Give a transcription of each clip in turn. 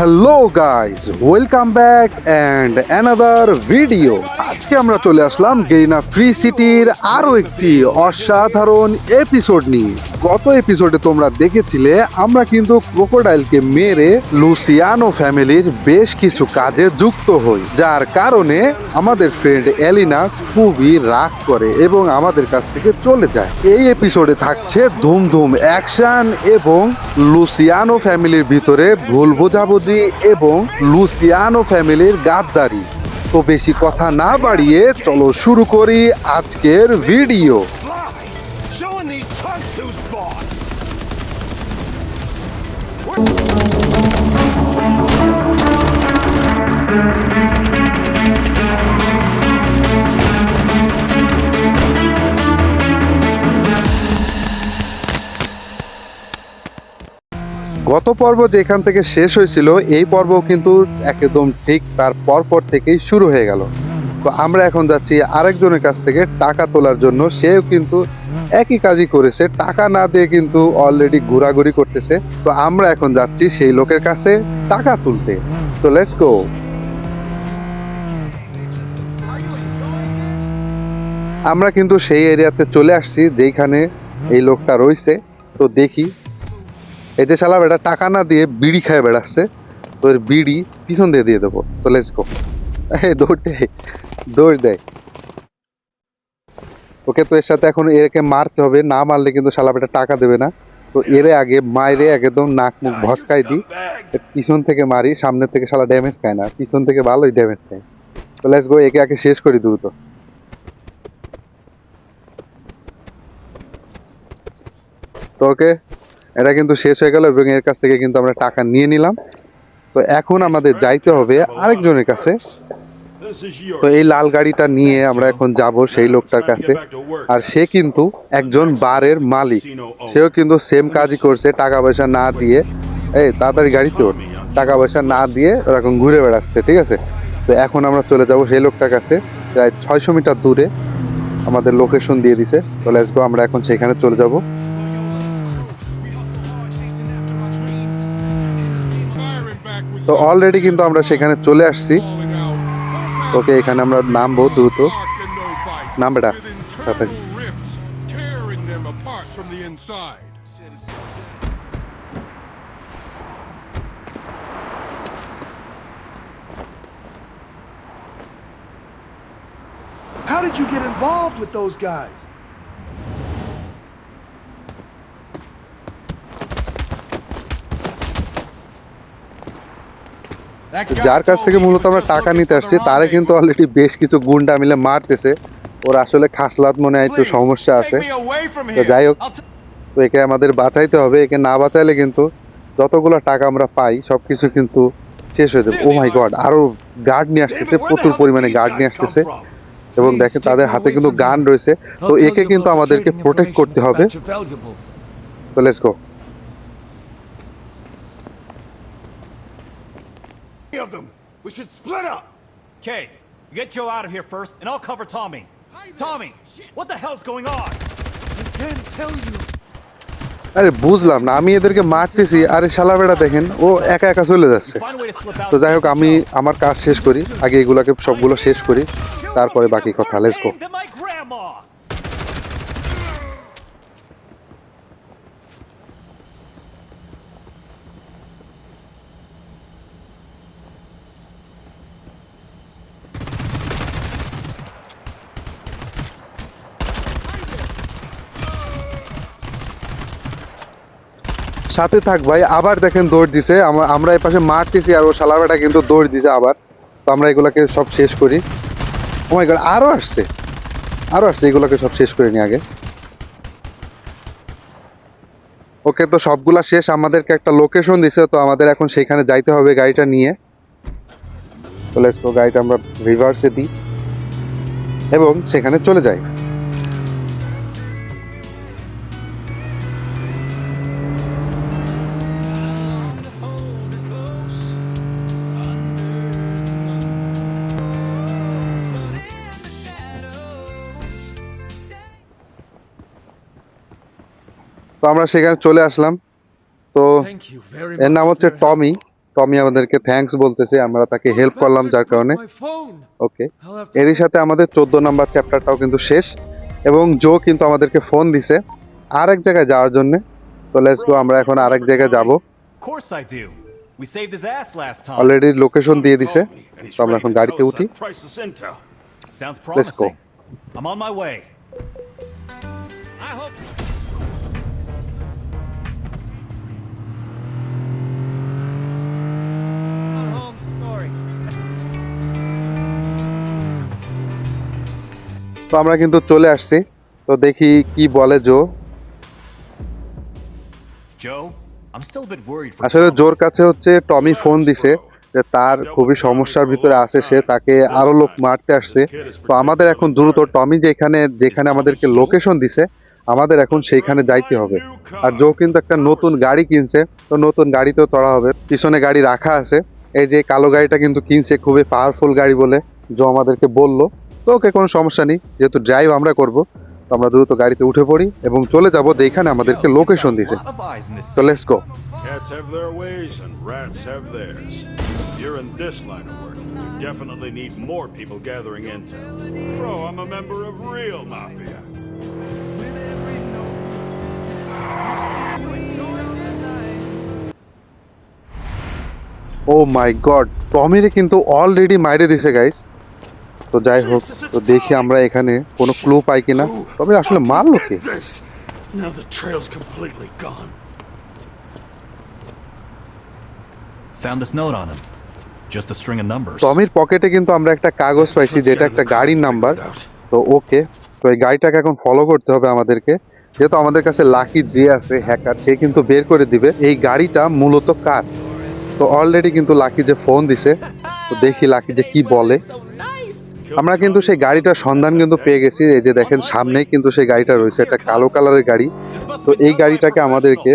Hello guys welcome back and another video আজকে আমরা চলে আসলাম গেইনা ফ্রি সিটির আরও একটি অসাধারণ এপিসোড নিয়ে। গত এপিসোডে তোমরা দেখেছিলে, আমরা কিন্তু ক্রোকোডাইলকে মেরে লুসিয়ানো ফ্যামিলির বেশ কিছু কাজে যুক্ত হই, যার কারণে আমাদের ফ্রেন্ড এলিনা খুবই রাগ করে এবং আমাদের কাছ থেকে চলে যায়। এই এপিসোডে থাকছে ধুম ধুম অ্যাকশন এবং লুসিয়ানো ফ্যামিলির ভিতরে ভুল বোঝাবুঝি এবং লুসিয়ানো ফ্যামিলির গাদ্দারি। তো বেশি কথা না বাড়িয়ে চলো শুরু করি আজকের ভিডিও গত পর্ব যেখান থেকে শেষ হয়েছিল, এই পর্ব কিন্তু একদম ঠিক তার পরপর থেকেই শুরু হয়ে গেল। তো আমরা এখন যাচ্ছি আরেকজনের কাছ থেকে টাকা তোলার জন্য। সেও কিন্তু একই কাজই করেছে, টাকা না দিয়ে কিন্তু অলরেডি ঘোরাঘুরি করতেছে। তো আমরা এখন যাচ্ছি সেই লোকের কাছে টাকা তুলতে। তো লেটস গো আমরা কিন্তু সেই এরিয়াতে চলে আসছি যেইখানে এই লোকটা রয়েছে। তো দেখি এতে শালা বেটা টাকা না দিয়ে বিড়ি খায় বেড়াচ্ছে তো এর বিড়ি পিছন দিয়ে দিয়ে দেবো। তো লেটস গো এই দৌড় দেয় দৌড় দেয় ওকে তো এর সাথে এখন এরকে মারতে হবে। না মারলে কিন্তু শালা বেটা টাকা দেবে না। তো এরে আগে মাইরে একদম নাক মুখ ভসকাই দিই। পিছন থেকে মারি সামনে থেকে শালা ড্যামেজ খায় না। পিছন থেকে ভালোই ড্যামেজ খায়। তো লেটস গো একে আগে শেষ করি দ্রুত। তো ওকে এটা কিন্তু শেষ হয়ে গেল এবং এর কাছ থেকে কিন্তু আমরা টাকা নিয়ে নিলাম। তো এখন আমাদের যাইতে হবে আরেকজনের কাছে. তো এই লাল গাড়িটা নিয়ে আমরা এখন যাব সেই লোকটার কাছে। আর সে কিন্তু একজন বারের মালিক। সেও কিন্তু সেম কাজই করছে, টাকা পয়সা না দিয়ে। এই, তাড়াতাড়ি গাড়ি চোর। টাকা পয়সা না দিয়ে ওরকম ঘুরে বেড়াচ্ছে, ঠিক আছে? তো এখন আমরা চলে যাব সেই লোকটার কাছে। প্রায় ছয়শো মিটার দূরে। আমাদের লোকেশন দিয়ে দিছে। তো লেটস আমরা এখন সেখানে চলে যাব। তো অলরেডি কিন্তু আমরা সেখানে চলে আসছি ওকে, এখানে আমরা নামবো দ্রুত নাম বেটা। How did you get involved with those guys? যার কাছ থেকে মূলত আমরা টাকা নিতে আসছি তারে কিন্তু অলরেডি বেশ কিছু গুন্ডা মিলে মারতেছে। ওর আসলে খাসলাত মনে হয় একটু সমস্যা আছে। তো যাই হোক তো একে আমাদের বাঁচাইতে হবে একে না বাঁচাইলে কিন্তু যতগুলো টাকা আমরা পাই সবকিছু কিন্তু শেষ হয়ে যাবে। ও মাই গড আরও গার্ড নিয়ে আসতেছে প্রচুর পরিমাণে গার্ড নিয়ে আসতেছে। এবং দেখেন তাদের হাতে কিন্তু গান রয়েছে। তো একে কিন্তু আমাদেরকে প্রোটেক্ট করতে হবে। তো let's go of them. We should split up. Okay, you get Joe out of here first, and I'll cover Tommy. Tommy, what the hell's going on? I can't tell you. আরে বুঝলাম না আমি এদেরকে মারতেছি আরে শালা বেড়া দেখেন ও একা একা চলে যাচ্ছে Find a way to slip out. তো যাই হোক আমি আমার কাজ শেষ করি আগে এগুলাকে সবগুলো শেষ করি তারপরে বাকি কথা লেটস গো সাথে থাক ভাই, আবার দেখেন দৌড় দিছে। আমরা এই পাশে মারতেছি আর ও শালাবেটা কিন্তু দৌড় দিছে আবার। তো আমরা এগুলাকে সব শেষ করি। ও মাই গড আরও আসছে। আরও আসছে, এগুলোকে সব শেষ করে নি আগে। ওকে তো সবগুলা শেষ, আমাদেরকে একটা লোকেশন দিছে, তো আমাদের এখন সেখানে যাইতে হবে গাড়িটা নিয়ে। তো গাড়িটা আমরা রিভার্সে দিই। এবং সেখানে চলে যাই। তো আমরা সেখানে চলে আসলাম তো এর নাম হচ্ছে. টমি টমি আমাদেরকে থ্যাঙ্কস বলতেছে আমরা তাকে হেল্প করলাম যার কারণে ওকে এরই সাথে আমাদের চোদ্দ নম্বর চ্যাপ্টারটাও কিন্তু শেষ এবং জো কিন্তু আমাদেরকে ফোন দিছে আর এক জায়গায় যাওয়ার জন্য তো লেটস গো আমরা এখন আরেক জায়গায় যাব. অলরেডি লোকেশন দিয়ে দিছে তো আমরা এখন গাড়িতে উঠি go. promising. I'm on my way. I hope. তো আমরা কিন্তু চলে আসছি। তো দেখি কি বলে জো। আসলে জোর কাছে হচ্ছে টমি ফোন দিছে যে তার খুবই সমস্যার ভিতরে আছে সে তাকে আরও লোক মারতে আসছে। তো আমাদের এখন দ্রুত টমি যেখানে যেখানে আমাদেরকে লোকেশন দিছে আমাদের এখন সেইখানে যাইতে হবে। আর জো কিন্তু একটা নতুন গাড়ি কিনছে তো নতুন গাড়িতেও চড়া হবে। পিছনে গাড়ি রাখা আছে এই যে কালো গাড়িটা কিন্তু কিনছে খুবই পাওয়ারফুল গাড়ি বলে জো আমাদেরকে বলল। তো ওকে কোনো সমস্যা নেই যেহেতু ড্রাইভ আমরা করব তো আমরা দ্রুত গাড়িতে উঠে পড়ি এবং চলে যাব যেখানে আমাদেরকে লোকেশন দিছে তো let's go Cats have their ways and rats have theirs. You're in this line of work, you definitely need more people gathering intel. Bro, I'm a member of real mafia. Oh my god টমিরে কিন্তু already মাইরে দিছে guys তো যাই হোক তো দেখি আমরা এখানে কোনো ক্লু পাই কিনা টমির আসলে মারলো কি This. Now the trail's completely gone. Found this note on him. Just a string of numbers. টমির পকেটে কিন্তু আমরা একটা কাগজ পাইছি যেটা একটা গাড়ির নাম্বার তো ওকে তো এই গাড়িটাকে এখন ফলো করতে হবে আমাদেরকে যেহেতু আমাদের কাছে লাকি যে আছে হ্যাকার সে কিন্তু বের করে দিবে এই গাড়িটা মূলত কার তো অলরেডি কিন্তু লাকি যে ফোন দিছে তো দেখি লাকি যে কি বলে আমরা কিন্তু সেই গাড়িটার সন্ধান কিন্তু পেয়ে গেছি, এই যে দেখেন সামনেই কিন্তু সেই গাড়িটা রয়েছে, একটা কালো কালারের গাড়ি। তো এই গাড়িটাকে আমাদেরকে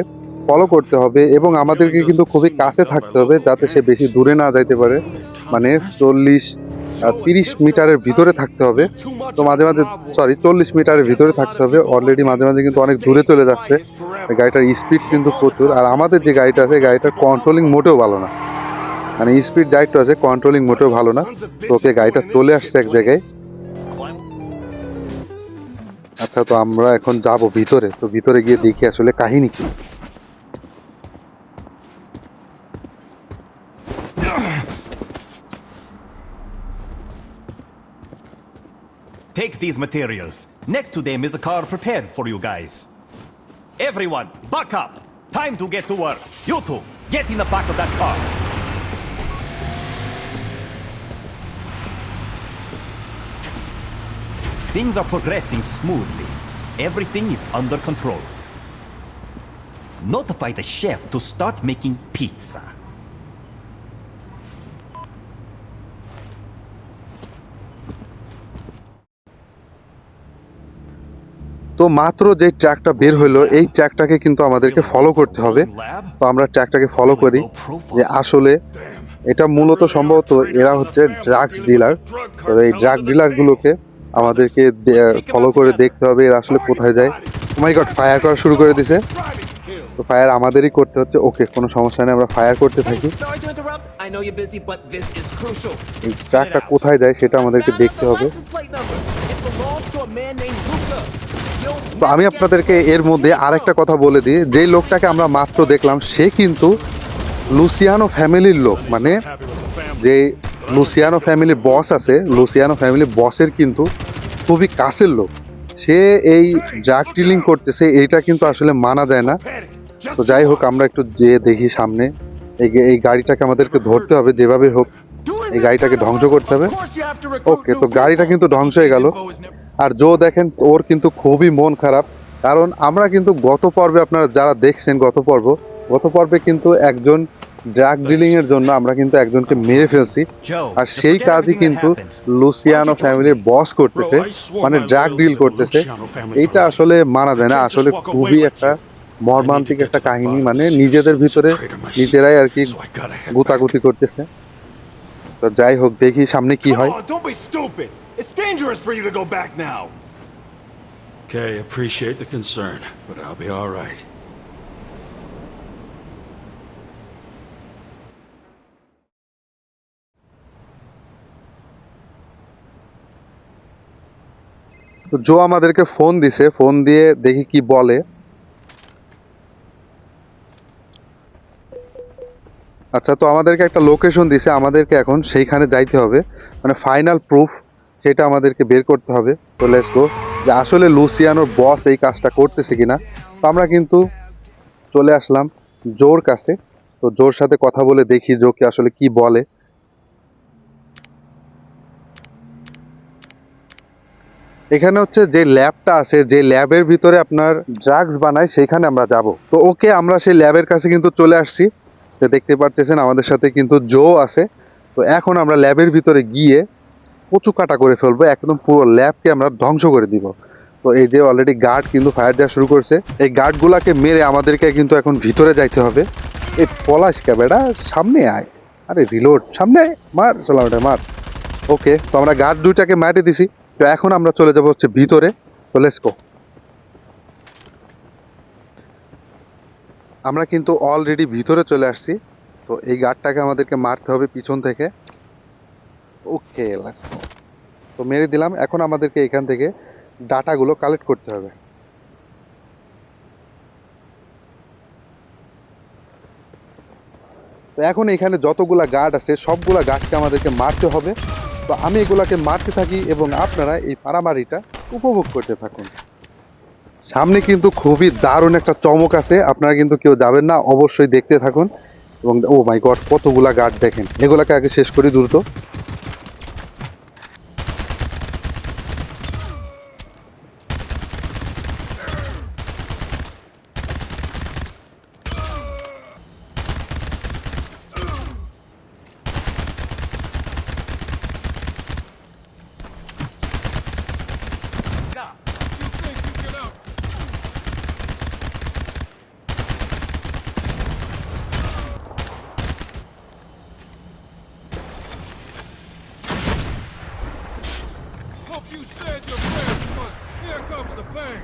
ফলো করতে হবে এবং আমাদেরকে কিন্তু খুবই কাছে থাকতে হবে যাতে সে বেশি দূরে না যাইতে পারে। মানে চল্লিশ তিরিশ মিটারের ভিতরে থাকতে হবে। তো মাঝে মাঝে সরি চল্লিশ মিটারের ভিতরে থাকতে হবে। অলরেডি মাঝে মাঝে কিন্তু অনেক দূরে চলে যাচ্ছে। গাড়িটার স্পিড কিন্তু প্রচুর। আর আমাদের যে গাড়িটা আছে গাড়িটার কন্ট্রোলিং মোটেও ভালো না। মানে স্পিড যাইটা আছে কন্ট্রোলিং মোটেও ভালো না ওকে গাড়িটা চলে আসছে এক জায়গায় আচ্ছা তো আমরা এখন যাব ভিতরে তো ভিতরে গিয়ে দেখি আসলে কাহিনী কি Take these materials. Next to them is a car prepared for you guys. Everyone, back up. Time to get to work. You two, get in the back of that car. Things are progressing smoothly. Everything is under control. Notify the chef to start making pizza. তো মাত্র যে ট্র্যাকটা বের হলো, এই ট্র্যাকটাকে কিন্তু আমাদেরকে follow করতে হবে তো আমরা ট্র্যাকটাকে ফলো করি যে আসলে এটা মূলত সম্ভবত এরা হচ্ছে ড্রাগ ডিলার তো এই ড্রাগ ডিলারগুলোকে আমাদেরকে ফলো করে দেখতে হবে এরা আসলে কোথায় যায়। মাই গড ফায়ার করা শুরু করে দিছে। তো ফায়ার আমাদেরই করতে হচ্ছে। ওকে কোনো সমস্যা নেই আমরা ফায়ার করতে থাকি. এই ট্র্যাকটা কোথায় যায় সেটা আমাদেরকে দেখতে হবে। তো আমি আপনাদেরকে এর মধ্যে আরেকটা কথা বলে দিই। যেই লোকটাকে আমরা মাত্র দেখলাম সে কিন্তু লুসিয়ানো ফ্যামিলির লোক। মানে যে লুসিয়ানো ফ্যামিলির বস আছে। লুসিয়ানো ফ্যামিলির বসের কিন্তু খুবই কাছের লোক। সে এই ড্রাগ ডিলিং করতেছে, এইটা কিন্তু আসলে মানা যায় না। তো যাই হোক, আমরা একটু যেয়ে দেখি সামনে। এই গাড়িটাকে আমাদেরকে ধরতে হবে, যেভাবে হোক এই গাড়িটাকে ধ্বংস করতে হবে। ওকে তো গাড়িটা কিন্তু ধ্বংস হয়ে গেল। আর জো দেখেন, ওর কিন্তু খুবই মন খারাপ। কারণ আমরা কিন্তু গত পর্বে আপনারা যারা দেখছেন গত পর্ব, গত পর্বে কিন্তু একজন ড্রাগ ডিলিং এর জন্য আমরা কিন্তু একজনকে মেরে ফেলছি। আর সেই কাজই কিন্তু লুসিয়ানো ফ্যামিলির বস করতেছে মানে ড্রাগ ডিল করতেছে। এইটা আসলে মানা যায় না আসলে খুবই একটা মর্মান্তিক একটা কাহিনী মানে নিজেদের ভিতরে নিজেরাই আর কি গুতাগুতি করতেছে। তো যাই হোক দেখি সামনে কি হয়। don't be stupid. It's dangerous for you to go back now. Okay, appreciate the concern, but I'll be all right. তো জো আমাদেরকে ফোন দিছে, ফোন দিয়ে দেখি কি বলে। আচ্ছা তো আমাদেরকে একটা লোকেশন দিছে, আমাদেরকে এখন সেইখানে যাইতে হবে। মানে ফাইনাল প্রুফ সেটা আমাদেরকে বের করতে হবে। তো লেটস গো যে আসলে লুসিয়ানোর বস এই কাজটা করতেছে কিনা। তো আমরা কিন্তু চলে আসলাম জোর কাছে। তো জোর সাথে কথা বলে দেখি জোকে আসলে কি বলে। এখানে হচ্ছে যে ল্যাবটা আছে, যে ল্যাবের ভিতরে আপনার ড্রাগস বানায়, সেইখানে আমরা যাব। তো ওকে আমরা সেই ল্যাবের কাছে কিন্তু চলে আসছি। তো দেখতে পাচ্ছেন আমাদের সাথে কিন্তু জো আছে। তো এখন আমরা ল্যাবের ভিতরে গিয়ে কচু কাটা করে ফেলব, একদম পুরো ল্যাবকে আমরা ধ্বংস করে দিব। তো এই যে অলরেডি গার্ড কিন্তু ফায়ার দেওয়া শুরু করছে। এই গার্ডগুলাকে মেরে আমাদেরকে কিন্তু এখন ভিতরে যাইতে হবে। এই পলাশ ক্যাবেটা সামনে আয়। আরে রিলোড সামনে আয়, মার চলাম মার। ওকে তো আমরা গার্ড দুইটাকে মারে দিছি। তো এখন আমরা চলে যাব হচ্ছে ভিতরে। তো লেটস গো আমরা কিন্তু অলরেডি ভিতরে চলে আসছি। তো এই গার্ডটাকে আমাদেরকে মারতে হবে পিছন থেকে। ওকে লেটস গো তো মেরে দিলাম। এখন আমাদেরকে এখান থেকে ডাটাগুলো কালেক্ট করতে হবে। তো এখন এখানে যতগুলা গার্ড আছে, সবগুলা গার্ডকে আমাদেরকে মারতে হবে। তো আমি এগুলাকে মারতে থাকি এবং আপনারা এই পারামারিটা উপভোগ করতে থাকুন। সামনে কিন্তু খুবই দারুণ একটা চমক আছে, আপনারা কিন্তু কেউ যাবেন না, অবশ্যই দেখতে থাকুন। এবং ও মাই গড কতগুলা গার্ড দেখেন। এগুলাকে আগে শেষ করি দ্রুত Hope you said your prayers because here comes the pain.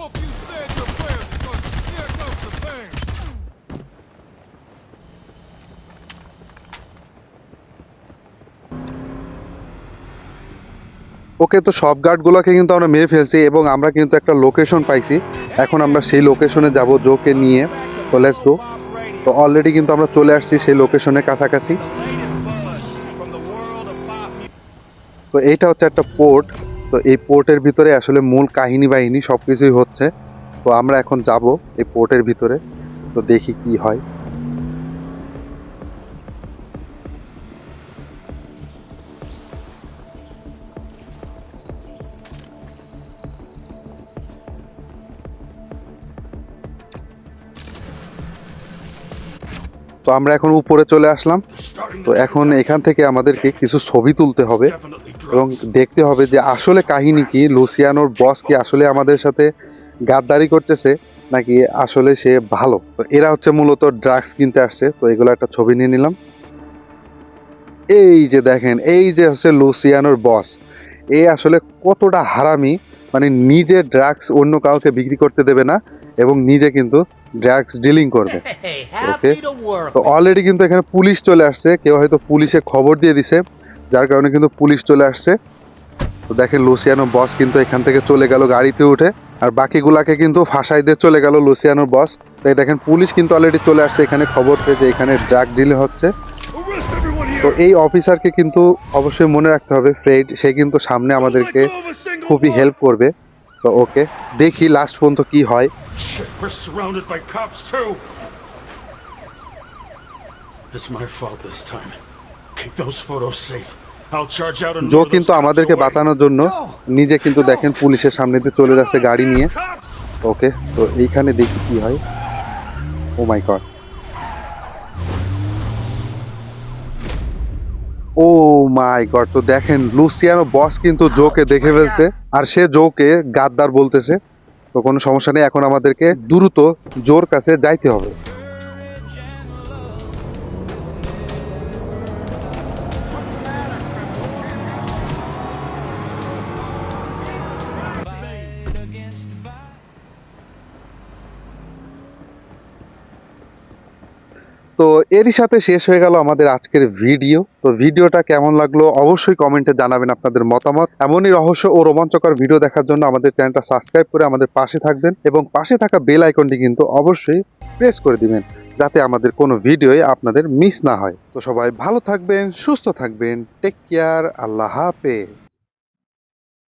Hope you said your prayers because here comes the pain. ওকে তো সব গার্ডগুলোকে কিন্তু আমরা মেরে ফেলছি এবং আমরা কিন্তু একটা লোকেশন পাইছি। এখন আমরা সেই লোকেশনে যাব জোকে নিয়ে। তো তো অলরেডি কিন্তু আমরা চলে আসছি সেই লোকেশনের কাছাকাছি। তো এইটা হচ্ছে একটা পোর্ট তো এই পোর্টের ভিতরে আসলে মূল কাহিনী বাহিনী সব কিছুই হচ্ছে। তো আমরা এখন যাব এই পোর্টের ভিতরে। তো দেখি কি হয়। তো আমরা এখন উপরে চলে আসলাম। তো এখন এখান থেকে আমাদেরকে কিছু ছবি তুলতে হবে এবং দেখতে হবে যে আসলে কাহিনী কি, লুসিয়ানোর বস কি আসলে আমাদের সাথে গাদ্দারি করতেছে নাকি আসলে সে ভালো? তো এরা হচ্ছে মূলত ড্রাগস কিনতে আসছে, তো এগুলো একটা ছবি নিয়ে নিলাম। এই যে দেখেন, এই যে হচ্ছে লুসিয়ানোর বস, এ আসলে কতটা হারামি মানে নিজে ড্রাগস অন্য কাউকে বিক্রি করতে দেবে না এবং নিজে কিন্তু ড্রাগস ডিলিং করবে। Work. তো অলরেডি কিন্তু এখানে পুলিশ চলে আসছে। কেউ হয়তো পুলিশে খবর দিয়ে দিছে যার কারণে কিন্তু পুলিশ চলে আসছে। তো দেখেন লুসিয়ানো বস কিন্তু এখান থেকে চলে গেল গাড়িতে উঠে আর বাকিগুলাকে কিন্তু ফাঁসাই দিয়ে চলে গেল লুসিয়ানোর বস। তাই দেখেন পুলিশ কিন্তু অলরেডি চলে আসছে এখানে খবর পেয়ে যে এখানে ড্রাগ ডিল হচ্ছে। তো এই অফিসারকে কিন্তু অবশ্যই মনে রাখতে হবে ফ্রেড সে কিন্তু সামনে আমাদেরকে খুবই হেল্প করবে। তো ওকে দেখি লাস্ট পর্যন্ত কি হয় জো কিন্তু আমাদেরকে বাঁচানোর জন্য নিজে কিন্তু দেখেন পুলিশের সামনে দিয়ে চলে যাচ্ছে গাড়ি নিয়ে। ওকে তো এইখানে দেখি কি হয়। ও my god O my god তো দেখেন লুসিয়ানো বস কিন্তু জোকে দেখে ফেলছে। আর সে জোকে গাদ্দার বলতেছে, তো কোনো সমস্যা নেই, এখন আমাদেরকে দ্রুত জোর কাছে যাইতে হবে। তো এরই সাথে শেষ হয়ে গেল আমাদের আজকের ভিডিও। তো ভিডিওটা কেমন লাগল অবশ্যই কমেন্টে জানাবেন আপনাদের মতামত। এমনই রহস্য ও রোমাঞ্চকর ভিডিও দেখার জন্য আমাদের চ্যানেলটা সাবস্ক্রাইব করে আমাদের পাশে থাকবেন এবং পাশে থাকা বেল আইকনটি কিন্তু অবশ্যই প্রেস করে দিবেন, যাতে আমাদের কোনো ভিডিওই আপনাদের মিস না হয়। তো সবাই ভালো থাকবেন, সুস্থ থাকবেন টেক কেয়ার আল্লাহ হাফেজ।